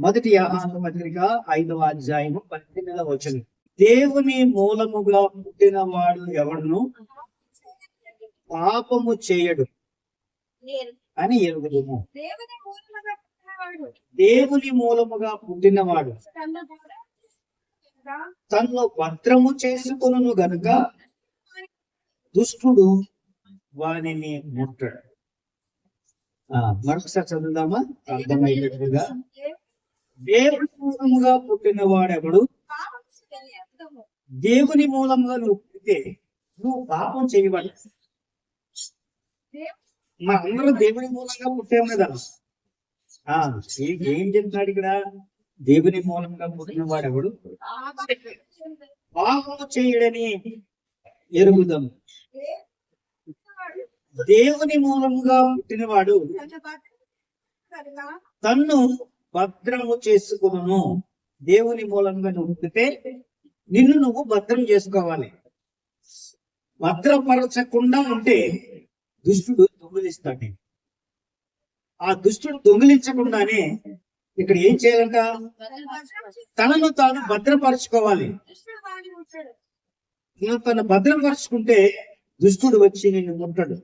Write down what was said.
మొదటి ఆహార పత్రిక ఐదవ అధ్యాయము పద్దెనిమిదవ వచనం. దేవుని మూలముగా పుట్టిన వాడు ఎవడును? పాపము చేయడు అని ఎరుగుదుము. దేవుని మూలముగా పుట్టినవాడు తన్ను భద్రము చేసుకును గనుక దుష్టుడు వానిని ముట్టడు. మరొకసారి చదువుదామా? అర్థమయ్యేటట్టుగా దేవుని మూలముగా పుట్టిన వాడెవడు. దేవుని మూలముగా నువ్వు పుట్టితే నువ్వు పాపం చేయబడి దేవుని మనందరూ దేవుని మూలంగా పుట్టాము కదా. ఆ ఏ- చెప్తున్నాడు ఇక్కడ? దేవుని మూలంగా పుట్టిన వాడెవడు? పాపము చేయడని ఎరుగుదాం. దేవుని మూలముగా పుట్టినవాడు తన్ను భద్రము చేసుకును దేవుని మూలంగా నువ్వు పుట్టితే నిన్ను నువ్వు భద్రం చేసుకోవాలి. భద్రపరచకుండా ఉంటే దుష్టుడు దొంగిలిస్తాడు. ఆ దుష్టుడు దొంగిలించకుండానే ఇక్కడ ఏం చేయాలంట? తనను తాను భద్రపరచుకోవాలి. తన తను భద్రపరచుకుంటే దుష్టుడు వచ్చి నిన్ను ముట్టడు.